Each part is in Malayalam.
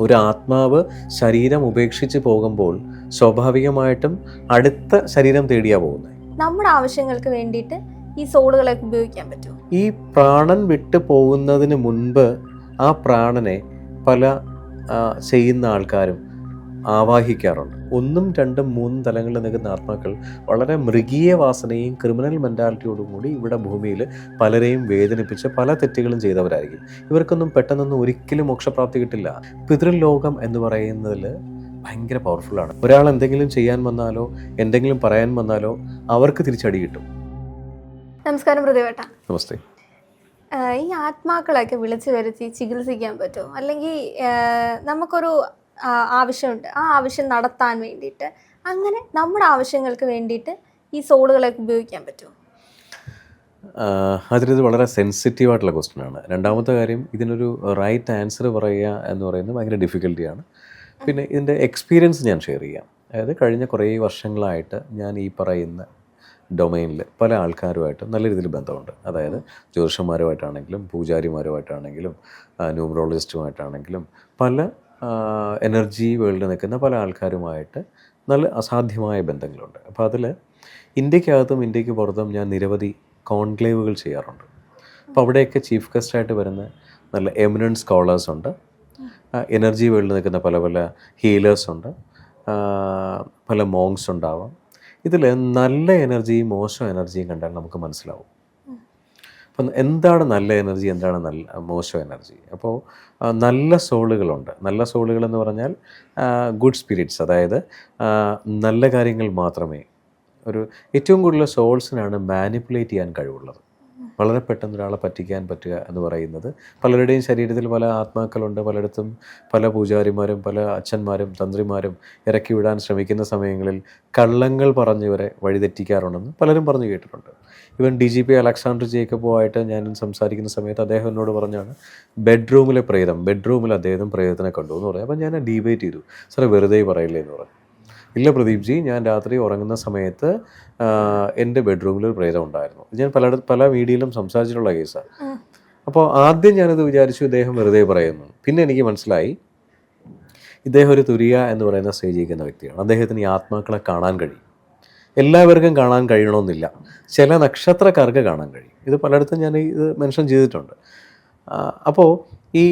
ഒരു ആത്മാവ് ശരീരം ഉപേക്ഷിച്ച് പോകുമ്പോൾ സ്വാഭാവികമായിട്ടും അടുത്ത ശരീരം തേടിയാ പോകുന്നത്. നമ്മുടെ ആവശ്യങ്ങൾക്ക് വേണ്ടിയിട്ട് ഈ സോളുകളെ ഉപയോഗിക്കാൻ പറ്റും ഈ പ്രാണൻ വിട്ടു പോകുന്നതിന് മുൻപ് ആ പ്രാണനെ പല ചെയ്യുന്ന ആൾക്കാരും ആവാഹിക്കാറുണ്ട്. ഒന്നും രണ്ടും മൂന്നും തലങ്ങളിൽ നിൽക്കുന്ന ആത്മാക്കൾ വളരെ മൃഗീയ വാസനയും ക്രിമിനൽ മെന്റാലിറ്റിയോടും കൂടി ഇവിടെ ഭൂമിയിൽ പലരെയും വേദനിപ്പിച്ച് പല തെറ്റുകളും ചെയ്തവരായിരിക്കും. ഇവർക്കൊന്നും പെട്ടെന്നൊന്നും ഒരിക്കലും മോക്ഷപ്രാപ്തി കിട്ടില്ല. പിതൃലോകം എന്ന് പറയുന്നതിൽ ഭയങ്കര പവർഫുള്ളാണ് ഒരാൾ എന്തെങ്കിലും ചെയ്യാൻ വന്നാലോ എന്തെങ്കിലും പറയാൻ വന്നാലോ അവർക്ക് തിരിച്ചടി കിട്ടും. നമസ്കാരം പ്രതിവേട്ട നമസ്തേ. ഈ ആത്മാക്കളൊക്കെ വിളിച്ചു വരുത്തി ചികിത്സിക്കാൻ പറ്റുമോ? അല്ലെങ്കിൽ നമുക്കൊരു ആവശ്യമുണ്ട്. ആ ആവശ്യം നടത്താൻ വേണ്ടിയിട്ട്. അങ്ങനെ നമ്മുടെ ആവശ്യങ്ങൾക്ക് വേണ്ടിയിട്ട് ഈ സോളുകളൊക്കെ ഉപയോഗിക്കാൻ പറ്റുമോ? അതിലിത് വളരെ സെൻസിറ്റീവ് ആയിട്ടുള്ള ക്വസ്റ്റ്യൻ ആണ് രണ്ടാമത്തെ കാര്യം ഇതിനൊരു റൈറ്റ് ആൻസർ പറയുക എന്ന് പറയുന്നത് ഭയങ്കര ഡിഫിക്കൽട്ടിയാണ്. പിന്നെ ഇതിന്റെ എക്സ്പീരിയൻസ് ഞാൻ ഷെയർ ചെയ്യാം. അതായത് കഴിഞ്ഞ കുറേ വർഷങ്ങളായിട്ട് ഞാൻ ഈ പറയുന്ന ഡൊമൈനിൽ പല ആൾക്കാരുമായിട്ട് നല്ല രീതിയിൽ ബന്ധമുണ്ട്. അതായത് ജ്യോതിഷന്മാരുമായിട്ടാണെങ്കിലും പൂജാരിമാരുമായിട്ടാണെങ്കിലും ന്യൂമറോളജിസ്റ്റുമായിട്ടാണെങ്കിലും പല എനർജി വേൾഡിൽ നിൽക്കുന്ന പല ആൾക്കാരുമായിട്ട് നല്ല അസാധ്യമായ ബന്ധങ്ങളുണ്ട്. അപ്പോൾ അതിൽ ഇന്ത്യക്കകത്തും ഇന്ത്യയ്ക്ക് പുറത്തും ഞാൻ നിരവധി കോൺക്ലേവുകൾ ചെയ്യാറുണ്ട്. അപ്പോൾ അവിടെയൊക്കെ ചീഫ് ഗസ്റ്റായിട്ട് വരുന്ന നല്ല എമിനന്റ് സ്കോളേഴ്സ് ഉണ്ട്. എനർജി വേൾഡിൽ നിൽക്കുന്ന പല പല ഹീലേഴ്സ് ഉണ്ട്. പല മോങ്സ് ഉണ്ടാവാം. ഇതിൽ നല്ല എനർജിയും മോശം എനർജിയും കണ്ടാൽ നമുക്ക് മനസ്സിലാവും. അപ്പം എന്താണ് നല്ല എനർജി എന്താണ് നല്ല മോശം എനർജി? അപ്പോൾ നല്ല സോളുകളുണ്ട്. നല്ല സോളുകൾ എന്ന് പറഞ്ഞാൽ ഗുഡ് സ്പിരിറ്റ്സ്. അതായത് നല്ല കാര്യങ്ങൾ മാത്രമേ ഒരു ഏറ്റവും കൂടുതൽ സോൾസിനാണ് മാനിപ്പുലേറ്റ് ചെയ്യാൻ കഴിവുള്ളത്. വളരെ പെട്ടെന്ന് ഒരാളെ പറ്റിക്കാൻ പറ്റുക എന്ന് പറയുന്നത്. പലരുടെയും ശരീരത്തിൽ പല ആത്മാക്കളുണ്ട്. പലയിടത്തും പല പൂജാരിമാരും പല അച്ഛന്മാരും തന്ത്രിമാരും ഇറക്കി വിടാൻ ശ്രമിക്കുന്ന സമയങ്ങളിൽ കള്ളങ്ങൾ പറഞ്ഞവരെ വഴിതെറ്റിക്കാറുണ്ടെന്ന് പലരും പറഞ്ഞു കേട്ടിട്ടുണ്ട്. ഇവൻ ഡി ജി പി അലക്സാണ്ടർ ജേക്കബുമായിട്ട് ഞാൻ സംസാരിക്കുന്ന സമയത്ത് അദ്ദേഹം എന്നോട് പറഞ്ഞാണ് ബെഡ്റൂമിലെ പ്രേതം ബെഡ്റൂമിൽ അദ്ദേഹം പ്രേതത്തിനെ കണ്ടു എന്ന് പറഞ്ഞു. അപ്പം ഞാൻ ഡിബേറ്റ് ചെയ്തു. സാറേ വെറുതെ പറയില്ലേ എന്ന് പറഞ്ഞു. ഇല്ല പ്രദീപ് ജി ഞാൻ രാത്രി ഉറങ്ങുന്ന സമയത്ത് എന്റെ ബെഡ്റൂമിൽ ഒരു പ്രേതം ഉണ്ടായിരുന്നു. ഞാൻ പല പല മീഡിയയിലും സംസാരിച്ചിട്ടുള്ള കേസാണ് അപ്പോൾ ആദ്യം ഞാനത് വിചാരിച്ചു ഇദ്ദേഹം വെറുതെ പറയുന്നു. പിന്നെ എനിക്ക് മനസ്സിലായി ഇദ്ദേഹം ഒരു തുരിയ എന്ന് പറയുന്ന സ്റ്റേജിൽ ഇരിക്കുന്ന വ്യക്തിയാണ്. അദ്ദേഹത്തിന് ഈ ആത്മാക്കളെ കാണാൻ കഴിയും. എല്ലാവർക്കും കാണാൻ കഴിയണമെന്നില്ല. ചില നക്ഷത്രക്കാർക്ക് കാണാൻ കഴിയും. ഇത് പലയിടത്തും ഞാൻ ഇത് മെൻഷൻ ചെയ്തിട്ടുണ്ട്. അപ്പോൾ ഈ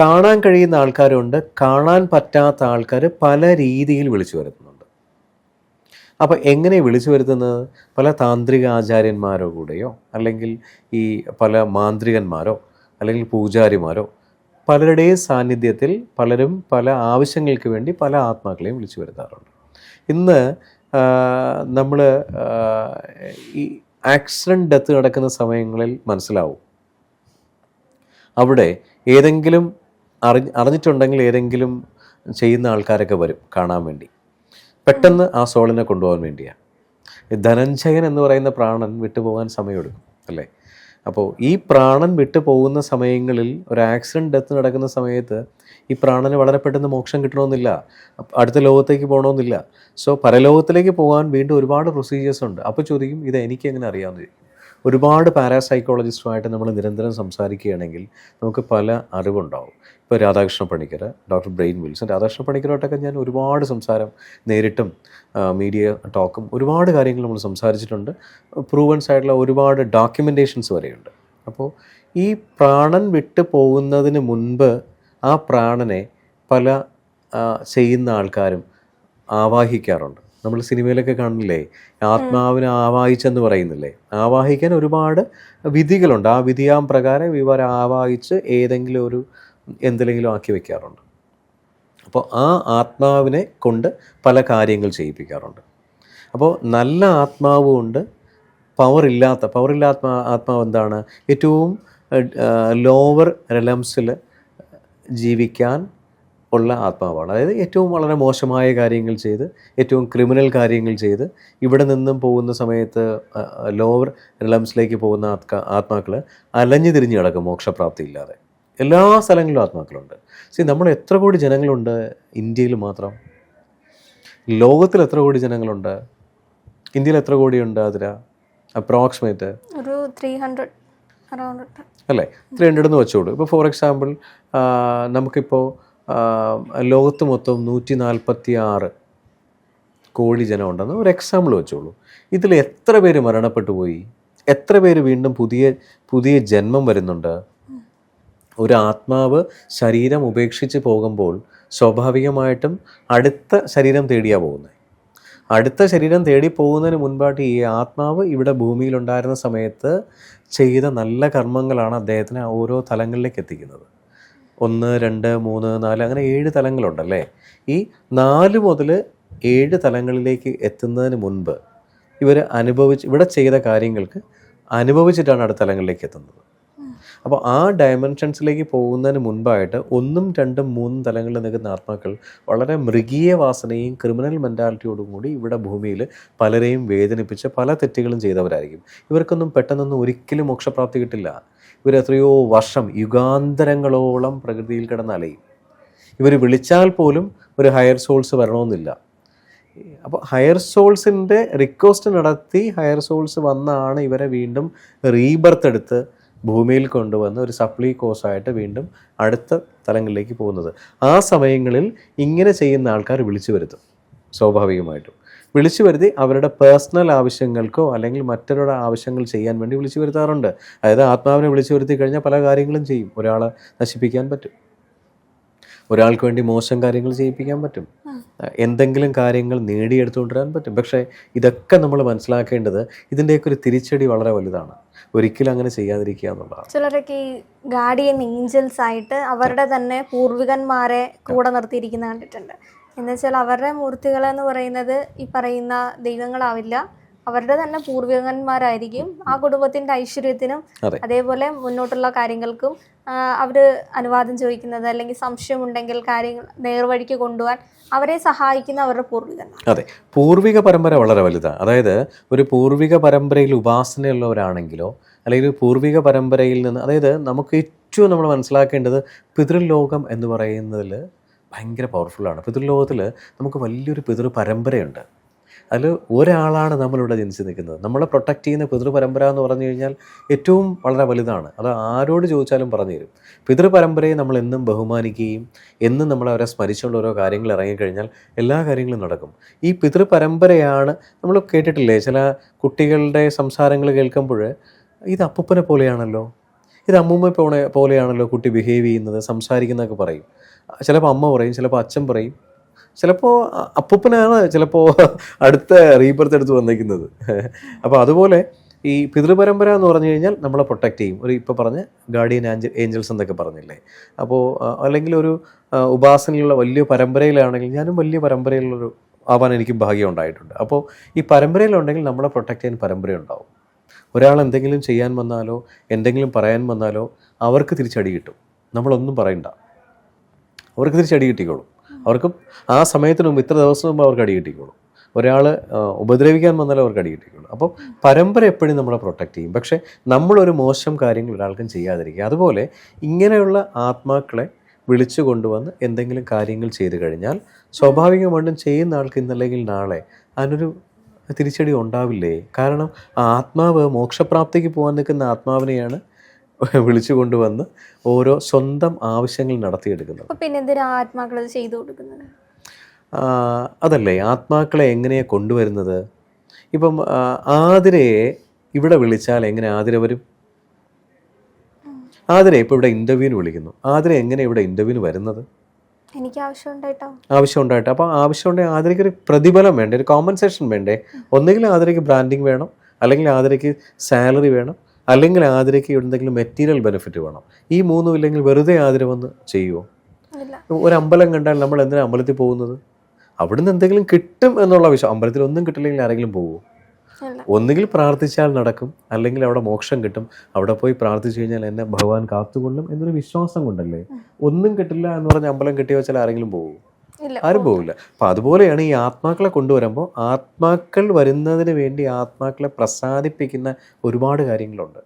കാണാൻ കഴിയുന്ന ആൾക്കാരുണ്ട്. കാണാൻ പറ്റാത്ത ആൾക്കാർ പല രീതിയിൽ വിളിച്ചു വരുത്തുന്നുണ്ട് അപ്പോൾ എങ്ങനെ വിളിച്ചു വരുത്തുന്നത്? പല താന്ത്രിക ആചാര്യന്മാരോ കൂടെയോ? അല്ലെങ്കിൽ ഈ പല മാന്ത്രികന്മാരോ? അല്ലെങ്കിൽ പൂജാരിമാരോ? പലരുടെയും സാന്നിധ്യത്തിൽ പലരും പല ആവശ്യങ്ങൾക്ക് വേണ്ടി പല ആത്മാക്കളെയും വിളിച്ചു വരുത്താറുണ്ട്. ഇന്ന് നമ്മൾ ഈ ആക്സിഡന്റ് ഡെത്ത് നടക്കുന്ന സമയങ്ങളിൽ മനസ്സിലാവും. അവിടെ ഏതെങ്കിലും അറി അറിഞ്ഞിട്ടുണ്ടെങ്കിൽ ഏതെങ്കിലും ചെയ്യുന്ന ആൾക്കാരൊക്കെ വരും കാണാൻ വേണ്ടി. പെട്ടെന്ന് ആ സോളിനെ കൊണ്ടുപോകാൻ വേണ്ടിയാണ് ധനഞ്ജയൻ എന്ന് പറയുന്ന പ്രാണൻ വിട്ടുപോകാൻ സമയമെടുക്കും അല്ലേ? അപ്പോൾ ഈ പ്രാണൻ വിട്ടുപോകുന്ന സമയങ്ങളിൽ ഒരു ആക്സിഡന്റ് ഡെത്ത് നടക്കുന്ന സമയത്ത് ഈ പ്രാണന് വളരെ പെട്ടെന്ന് മോക്ഷം കിട്ടണമെന്നില്ല അടുത്ത ലോകത്തേക്ക് പോകണമെന്നില്ല. സോ പരലോകത്തിലേക്ക് പോകാൻ വീണ്ടും ഒരുപാട് പ്രൊസീജിയേഴ്സ് ഉണ്ട്. അപ്പോൾ ചോദിക്കും ഇത് എനിക്ക് എങ്ങനെ അറിയാമെന്ന്? ചോദിക്കും ഒരുപാട് പാരാസൈക്കോളജിസ്റ്റുമായിട്ട് നമ്മൾ നിരന്തരം സംസാരിക്കുകയാണെങ്കിൽ നമുക്ക് പല അറിവുണ്ടാവും. ഇപ്പോൾ Radhakrishna Panicker doctor brain Wilson Radhakrishna പണിക്കരോട്ടൊക്കെ ഞാൻ ഒരുപാട് സംസാരം നേരിട്ടും മീഡിയ ടോക്കും ഒരുപാട് കാര്യങ്ങൾ നമ്മൾ സംസാരിച്ചിട്ടുണ്ട്. പ്രൂവൻസ് ആയിട്ടുള്ള ഒരുപാട് ഡോക്യുമെന്റേഷൻസ് വരെയുണ്ട്. അപ്പോൾ ഈ പ്രാണൻ വിട്ടു പോകുന്നതിന് മുൻപ് ആ പ്രാണനെ പല ചെയ്യുന്ന ആൾക്കാരും ആവാഹിക്കാറുണ്ട്. നമ്മൾ സിനിമയിലൊക്കെ കാണില്ലേ ആത്മാവിനെ ആവാഹിച്ചെന്ന് പറയുന്നില്ലേ? ആവാഹിക്കാൻ ഒരുപാട് വിധികളുണ്ട്. ആ വിധിയാം പ്രകാരം ഇവർ ആവാഹിച്ച് ഏതെങ്കിലും ഒരു എന്തിലെങ്കിലും ആക്കി വെക്കാറുണ്ട്. അപ്പോൾ ആ ആത്മാവിനെ കൊണ്ട് പല കാര്യങ്ങൾ ചെയ്യിപ്പിക്കാറുണ്ട്. അപ്പോൾ നല്ല ആത്മാവുമുണ്ട് പവറില്ലാത്ത ഇല്ലാത്ത ആത്മാവ് എന്താണ്? ഏറ്റവും ലോവർ റെലംസിൽ ജീവിക്കാൻ ഉള്ള ആത്മാവാണ്. അതായത് ഏറ്റവും വളരെ മോശമായ കാര്യങ്ങൾ ചെയ്ത് ഏറ്റവും ക്രിമിനൽ കാര്യങ്ങൾ ചെയ്ത് ഇവിടെ നിന്നും പോകുന്ന സമയത്ത് ലോവർ റിലംസിലേക്ക് പോകുന്ന ആത്മാ ആത്മാക്കൾ അലഞ്ഞു തിരിഞ്ഞ് കിടക്കും മോക്ഷപ്രാപ്തി ഇല്ലാതെ. എല്ലാ സ്ഥലങ്ങളിലും ആത്മാക്കളുണ്ട്. സി നമ്മൾ എത്ര കോടി ജനങ്ങളുണ്ട് ഇന്ത്യയിൽ മാത്രം? ലോകത്തിൽ എത്ര കോടി ജനങ്ങളുണ്ട്? ഇന്ത്യയിൽ എത്ര കോടിയുണ്ട് അതിന്? അപ്രോക്സിമേറ്റ് ഒരു ത്രീ ഹൺഡ്രഡ് അല്ലേ? ത്രീ ഹൺഡ്രഡ് എന്ന് വെച്ചോളൂ. ഇപ്പോൾ ഫോർ എക്സാമ്പിൾ നമുക്കിപ്പോൾ ലോകത്ത് മൊത്തം നൂറ്റി നാൽപ്പത്തി ആറ് കോടി ജനം ഉണ്ടെന്ന് ഒരു എക്സാമ്പിൾ വെച്ചോളൂ. ഇതിൽ എത്ര പേര് മരണപ്പെട്ടു പോയി? എത്ര പേര് വീണ്ടും പുതിയ പുതിയ ജന്മം വരുന്നുണ്ട്? ഒരു ആത്മാവ് ശരീരം ഉപേക്ഷിച്ച് പോകുമ്പോൾ സ്വാഭാവികമായിട്ടും അടുത്ത ശരീരം തേടിയാണ് പോകുന്നത് അടുത്ത ശരീരം തേടി പോകുന്നതിന് മുൻപായിട്ട് ഈ ആത്മാവ് ഇവിടെ ഭൂമിയിലുണ്ടായിരുന്ന സമയത്ത് ചെയ്ത നല്ല കർമ്മങ്ങളാണ് അദ്ദേഹത്തിനെ ഓരോ തലങ്ങളിലേക്ക് എത്തിക്കുന്നത്. ഒന്ന് രണ്ട് മൂന്ന് നാല് അങ്ങനെ ഏഴ് തലങ്ങളുണ്ടല്ലേ? ഈ നാല് മുതൽ ഏഴ് തലങ്ങളിലേക്ക് എത്തുന്നതിന് മുൻപ് ഇവർ അനുഭവിച്ച് ഇവിടെ ചെയ്ത കാര്യങ്ങൾക്ക് അനുഭവിച്ചിട്ടാണ് അടുത്ത തലങ്ങളിലേക്ക് എത്തുന്നത്. അപ്പോൾ ആ ഡയമെൻഷൻസിലേക്ക് പോകുന്നതിന് മുൻപായിട്ട് ഒന്നും രണ്ടും മൂന്നും തലങ്ങളിൽ നിൽക്കുന്ന ആത്മാക്കൾ വളരെ മൃഗീയ വാസനയും ക്രിമിനൽ മെന്റാലിറ്റിയോടും കൂടി ഇവിടെ ഭൂമിയിൽ പലരെയും വേദനിപ്പിച്ച് പല തെറ്റുകളും ചെയ്തവരായിരിക്കും. ഇവർക്കൊന്നും പെട്ടെന്നൊന്നും ഒരിക്കലും മോക്ഷപ്രാപ്തി കിട്ടില്ല. ഇവർ എത്രയോ വർഷം യുഗാന്തരങ്ങളോളം പ്രകൃതിയിൽ കിടന്ന് അലയും. ഇവർ വിളിച്ചാൽ പോലും ഒരു ഹയർ സോൾസ് വരണമെന്നില്ല. അപ്പോൾ ഹയർ സോൾസിന്റെ റിക്വസ്റ്റ് നടത്തി ഹയർ സോൾസ് വന്നാണ് ഇവരെ വീണ്ടും റീബർത്ത് എടുത്ത് ഭൂമിയിൽ കൊണ്ടുവന്ന് ഒരു സപ്ലി കോഴ്സായിട്ട് വീണ്ടും അടുത്ത തലങ്ങളിലേക്ക് പോകുന്നത്. ആ സമയങ്ങളിൽ ഇങ്ങനെ ചെയ്യുന്ന ആൾക്കാർ വിളിച്ചു വരുത്തും സ്വാഭാവികമായിട്ടും. വിളിച്ചു വരുത്തി അവരുടെ പേഴ്സണൽ ആവശ്യങ്ങൾക്കോ അല്ലെങ്കിൽ മറ്റൊരാളുടെ ആവശ്യങ്ങൾ ചെയ്യാൻ വേണ്ടി വിളിച്ചു വരുത്താറുണ്ട്. അതായത് ആത്മാവിനെ വിളിച്ചു വരുത്തി കഴിഞ്ഞാൽ പല കാര്യങ്ങളും ചെയ്യും. ഒരാളെ നശിപ്പിക്കാൻ പറ്റും. ഒരാൾക്ക് വേണ്ടി മോശം കാര്യങ്ങൾ ചെയ്യിപ്പിക്കാൻ പറ്റും. എന്തെങ്കിലും കാര്യങ്ങൾ നേടിയെടുത്തുകൊണ്ടുവരാൻ പറ്റും. പക്ഷേ ഇതൊക്കെ നമ്മൾ മനസ്സിലാക്കേണ്ടത് ഇതിന്റെയൊക്കെ ഒരു തിരിച്ചടി വളരെ വലുതാണ്. ഒരിക്കലും അങ്ങനെ ചെയ്യാതിരിക്കുക എന്നുള്ളതാണ്. ചിലരൊക്കെ ഈ ഗാർഡിയൻ ഏഞ്ചൽസ് ആയിട്ട് അവരുടെ തന്നെ പൂർവികന്മാരെ കൂടെ നിർത്തിയിരിക്കുന്ന കണ്ടിട്ടുണ്ട്. എന്നുവെച്ചാൽ അവരുടെ മൂർത്തികൾ എന്ന് പറയുന്നത് ഈ പറയുന്ന ദൈവങ്ങളാവില്ല. അവരുടെ തന്നെ പൂർവികന്മാരായിരിക്കും. ആ കുടുംബത്തിന്റെ ഐശ്വര്യത്തിനും അതേപോലെ മുന്നോട്ടുള്ള കാര്യങ്ങൾക്കും അവർ അനുവാദം ചോദിക്കുന്നത് അല്ലെങ്കിൽ സംശയം ഉണ്ടെങ്കിൽ കാര്യങ്ങൾ നേർവഴിക്ക് കൊണ്ടുപോകാൻ അവരെ സഹായിക്കുന്ന അവരുടെ പൂർവികന്മാർ. അതെ. പൂർവിക പരമ്പര വളരെ വലുതാണ് അതായത് ഒരു പൂർവിക പരമ്പരയിൽ ഉപാസനയുള്ളവരാണെങ്കിലോ അല്ലെങ്കിൽ പൂർവിക പരമ്പരയിൽ നിന്ന് അതായത് നമുക്ക് ഏറ്റവും നമ്മൾ മനസ്സിലാക്കേണ്ടത് പിതൃലോകം എന്ന് പറയുന്നതിൽ ഭയങ്കര പവർഫുള്ളാണ് പിതൃലോകത്തിൽ നമുക്ക് വലിയൊരു പിതൃ പരമ്പരയുണ്ട് അതിൽ ഒരാളാണ് നമ്മളിവിടെ ജനിച്ച് നിൽക്കുന്നത്. നമ്മളെ പ്രൊട്ടക്റ്റ് ചെയ്യുന്ന പിതൃപരമ്പര എന്ന് പറഞ്ഞു കഴിഞ്ഞാൽ ഏറ്റവും വളരെ വലുതാണ്. അത് ആരോട് ചോദിച്ചാലും പറഞ്ഞു തരും. പിതൃപരമ്പരയെ നമ്മൾ എന്നും ബഹുമാനിക്കുകയും എന്നും നമ്മൾ അവരെ സ്മരിച്ചുകൊണ്ട് ഓരോ കാര്യങ്ങൾ ഇറങ്ങിക്കഴിഞ്ഞാൽ എല്ലാ കാര്യങ്ങളും നടക്കും. ഈ പിതൃപരമ്പരയാണ് നമ്മൾ കേട്ടിട്ടില്ലേ? ചില കുട്ടികളുടെ സംസാരങ്ങൾ കേൾക്കുമ്പോൾ ഇത് അപ്പൂപ്പനെ പോലെയാണല്ലോ? ഇത് അമ്മൂമ്മ പോലെ പോലെയാണല്ലോ കുട്ടി ബിഹേവ് ചെയ്യുന്നത് സംസാരിക്കുന്നതൊക്കെ പറയും. ചിലപ്പോൾ അമ്മ പറയും ചിലപ്പോൾ അച്ഛൻ പറയും. ചിലപ്പോൾ അപ്പൂപ്പനാണ് ചിലപ്പോൾ അടുത്ത റീബർത്ത് എടുത്ത് വന്നിരിക്കുന്നത്. അപ്പോൾ അതുപോലെ ഈ പിതൃപരമ്പര എന്ന് പറഞ്ഞു കഴിഞ്ഞാൽ നമ്മളെ പ്രൊട്ടക്റ്റ് ചെയ്യും. ഒരു ഇപ്പോൾ പറഞ്ഞ ഗാർഡിയൻ ആഞ്ചൽ ഏഞ്ചൽസ് എന്നൊക്കെ പറഞ്ഞില്ലേ? അപ്പോൾ അല്ലെങ്കിൽ ഒരു ഉപാസനയിലുള്ള വലിയ പരമ്പരയിലാണെങ്കിൽ ഞാനും വലിയ പരമ്പരയിലുള്ളൊരു ആവാൻ എനിക്ക് ഭാഗ്യം ഉണ്ടായിട്ടുണ്ട്. അപ്പോൾ ഈ പരമ്പരയിലുണ്ടെങ്കിൽ നമ്മളെ പ്രൊട്ടക്റ്റ് ചെയ്യാൻ പരമ്പര ഉണ്ടാവും. ഒരാൾ എന്തെങ്കിലും ചെയ്യാൻ വന്നാലോ എന്തെങ്കിലും പറയാൻ വന്നാലോ അവർക്ക് തിരിച്ചടി കിട്ടും. നമ്മളൊന്നും പറയണ്ട. അവർക്ക് തിരിച്ചടി കിട്ടിക്കോളും. അവർക്ക് ആ സമയത്തിന് മുമ്പ് ഇത്ര ദിവസം മുമ്പ് അവർക്ക് അടി കിട്ടിക്കോളും. ഒരാൾ ഉപദ്രവിക്കാൻ വന്നാലും അവർക്ക് അടി കിട്ടിക്കോളും. അപ്പം പരമ്പര എപ്പോഴും നമ്മളെ പ്രൊട്ടക്റ്റ് ചെയ്യും. പക്ഷേ നമ്മളൊരു മോശം കാര്യങ്ങൾ ഒരാൾക്കും ചെയ്യാതിരിക്കുക. അതുപോലെ ഇങ്ങനെയുള്ള ആത്മാക്കളെ വിളിച്ചു കൊണ്ടുവന്ന് എന്തെങ്കിലും കാര്യങ്ങൾ ചെയ്തു കഴിഞ്ഞാൽ സ്വാഭാവികമായിട്ടും ചെയ്യുന്ന ആൾക്ക് ഇന്നല്ലെങ്കിൽ നാളെ അതിനൊരു തിരിച്ചടി ഉണ്ടാവില്ലേ? കാരണം ആ ആത്മാവ് മോക്ഷപ്രാപ്തിക്ക് പോകാൻ നിൽക്കുന്ന ആത്മാവിനെയാണ് വിളിച്ചു കൊണ്ടുവന്ന് ഓരോ സ്വന്തം ആവശ്യങ്ങൾ നടത്തിയെടുക്കുന്നത്. പിന്നെ എന്തിനാ ആത്മാക്കൾ ചെയ്തു കൊടുക്കുന്നത്? അതല്ലേ ആത്മാക്കളെ എങ്ങനെയാണ് കൊണ്ടുവരുന്നത്? ഇപ്പം ആതിരയെ ഇവിടെ വിളിച്ചാൽ എങ്ങനെ ആതിര വരും? ആതിര ഇപ്പോൾ ഇവിടെ ഇന്റർവ്യൂവിന് വിളിക്കുന്നു. ആതിര എങ്ങനെ ഇവിടെ ഇന്റർവ്യൂവിന് വരുന്നത്? എനിക്ക് ആവശ്യം ഉണ്ടായിട്ടോ? ആവശ്യം അപ്പോൾ ആവശ്യം ഉണ്ടെങ്കിൽ ആതിരയ്ക്ക് ഒരു പ്രതിഫലം വേണ്ടേ ഒരു കോമ്പൻസേഷൻ വേണ്ടേ? ഒന്നുകിൽ ആതിരയ്ക്ക് ബ്രാൻഡിങ് വേണം അല്ലെങ്കിൽ ആതിരയ്ക്ക് സാലറി വേണം അല്ലെങ്കിൽ ആതിരയ്ക്ക് എന്തെങ്കിലും മെറ്റീരിയൽ ബെനിഫിറ്റ് വേണം. ഈ മൂന്നും ഇല്ലെങ്കിൽ വെറുതെ ആതിര വന്ന് ചെയ്യുമോ ഒരു അമ്പലം കണ്ടാൽ നമ്മൾ എന്തിനാ അമ്പലത്തിൽ പോകുന്നത്? അവിടുന്ന് എന്തെങ്കിലും കിട്ടും എന്നുള്ള വിശ്വാസം അമ്പലത്തിൽ ഒന്നും കിട്ടില്ലെങ്കിൽ ആരെങ്കിലും പോകുമോ ഒന്നുകിൽ പ്രാർത്ഥിച്ചാൽ നടക്കും. അല്ലെങ്കിൽ അവിടെ മോക്ഷം കിട്ടും. അവിടെ പോയി പ്രാർത്ഥിച്ചു കഴിഞ്ഞാൽ എന്നെ ഭഗവാൻ കാത്തുകൊള്ളും എന്നൊരു വിശ്വാസം കൊണ്ടല്ലേ? ഒന്നും കിട്ടില്ല എന്ന് പറഞ്ഞ് അമ്പലം കിട്ടിയ വെച്ചാൽ ആരെങ്കിലും പോകും ആരും പോകില്ല അപ്പം അതുപോലെയാണ് ഈ ആത്മാക്കളെ കൊണ്ടുവരുമ്പോൾ ആത്മാക്കൾ വരുന്നതിന് വേണ്ടി ആത്മാക്കളെ പ്രസാദിപ്പിക്കുന്ന ഒരുപാട് കാര്യങ്ങളുണ്ട്.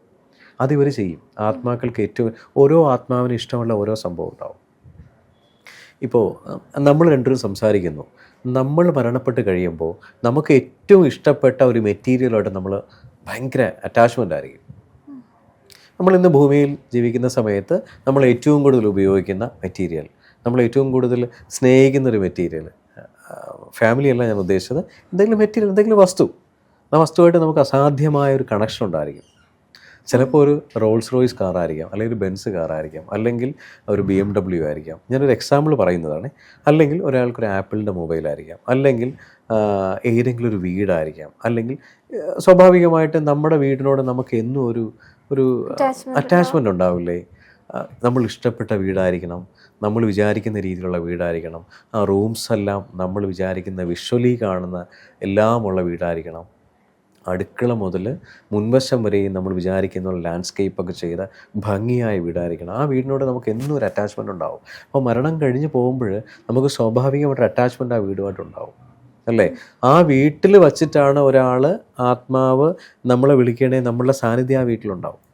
അതിവർ ചെയ്യും. ആത്മാക്കൾക്ക് ഏറ്റവും ഓരോ ആത്മാവിന് ഇഷ്ടമുള്ള ഓരോ സംഭവം ഉണ്ടാവും. ഇപ്പോൾ നമ്മൾ രണ്ടുപേരും സംസാരിക്കുന്നു. നമ്മൾ മരണപ്പെട്ട് കഴിയുമ്പോൾ നമുക്ക് ഏറ്റവും ഇഷ്ടപ്പെട്ട ഒരു മെറ്റീരിയലായിട്ട് നമ്മൾ ഭയങ്കര അറ്റാച്ച്മെന്റ് ആയിരിക്കും. നമ്മൾ ഇന്ന് ഭൂമിയിൽ ജീവിക്കുന്ന സമയത്ത് നമ്മൾ ഏറ്റവും കൂടുതൽ ഉപയോഗിക്കുന്ന മെറ്റീരിയൽ നമ്മൾ ഏറ്റവും കൂടുതൽ സ്നേഹിക്കുന്ന ഒരു മെറ്റീരിയൽ ഫാമിലി അല്ല ഞാൻ ഉദ്ദേശിച്ചത്. എന്തെങ്കിലും മെറ്റീരിയൽ എന്തെങ്കിലും വസ്തു. ആ വസ്തുവായിട്ട് നമുക്ക് അസാധ്യമായ ഒരു കണക്ഷൻ ഉണ്ടായിരിക്കും. ചിലപ്പോൾ ഒരു റോൾസ് റോയ്സ് കാറായിരിക്കാം അല്ലെങ്കിൽ ഒരു ബെൻസ് കാറായിരിക്കാം അല്ലെങ്കിൽ ഒരു ബി എം ഡബ്ല്യു ആയിരിക്കാം. ഞാനൊരു എക്സാമ്പിൾ പറയുന്നതാണ്. അല്ലെങ്കിൽ ഒരാൾക്കൊരു ആപ്പിളിന്റെ മൊബൈലായിരിക്കാം അല്ലെങ്കിൽ ഏതെങ്കിലും ഒരു വീടായിരിക്കാം അല്ലെങ്കിൽ സ്വാഭാവികമായിട്ട് നമ്മുടെ വീടിനോട് നമുക്ക് എന്നും ഒരു ഒരു അറ്റാച്ച്മെന്റ് ഉണ്ടാവില്ലേ? നമ്മൾ ഇഷ്ടപ്പെട്ട വീടായിരിക്കണം. നമ്മൾ വിചാരിക്കുന്ന രീതിയിലുള്ള വീടായിരിക്കണം. ആ റൂംസ് എല്ലാം നമ്മൾ വിചാരിക്കുന്ന വിഷ്വലി കാണുന്ന എല്ലാമുള്ള വീടായിരിക്കണം. അടുക്കള മുതൽ മുൻവശം വരെയും നമ്മൾ വിചാരിക്കുന്ന ലാൻഡ്സ്കേപ്പ് ഒക്കെ ചെയ്ത ഭംഗിയായ വീടായിരിക്കണം. ആ വീടിനോട് നമുക്ക് എന്നും ഒരു അറ്റാച്ച്മെന്റ് ഉണ്ടാവും. അപ്പോൾ മരണം കഴിഞ്ഞ് പോകുമ്പോൾ നമുക്ക് സ്വാഭാവികമായിട്ട് അറ്റാച്ച്മെന്റ് ആ വീടുമായിട്ടുണ്ടാവും അല്ലേ? ആ വീട്ടിൽ വച്ചിട്ടാണ് ഒരാൾ ആത്മാവ് നമ്മളെ വിളിക്കണേ നമ്മളുടെ സാന്നിധ്യം ആ വീട്ടിലുണ്ടാവും.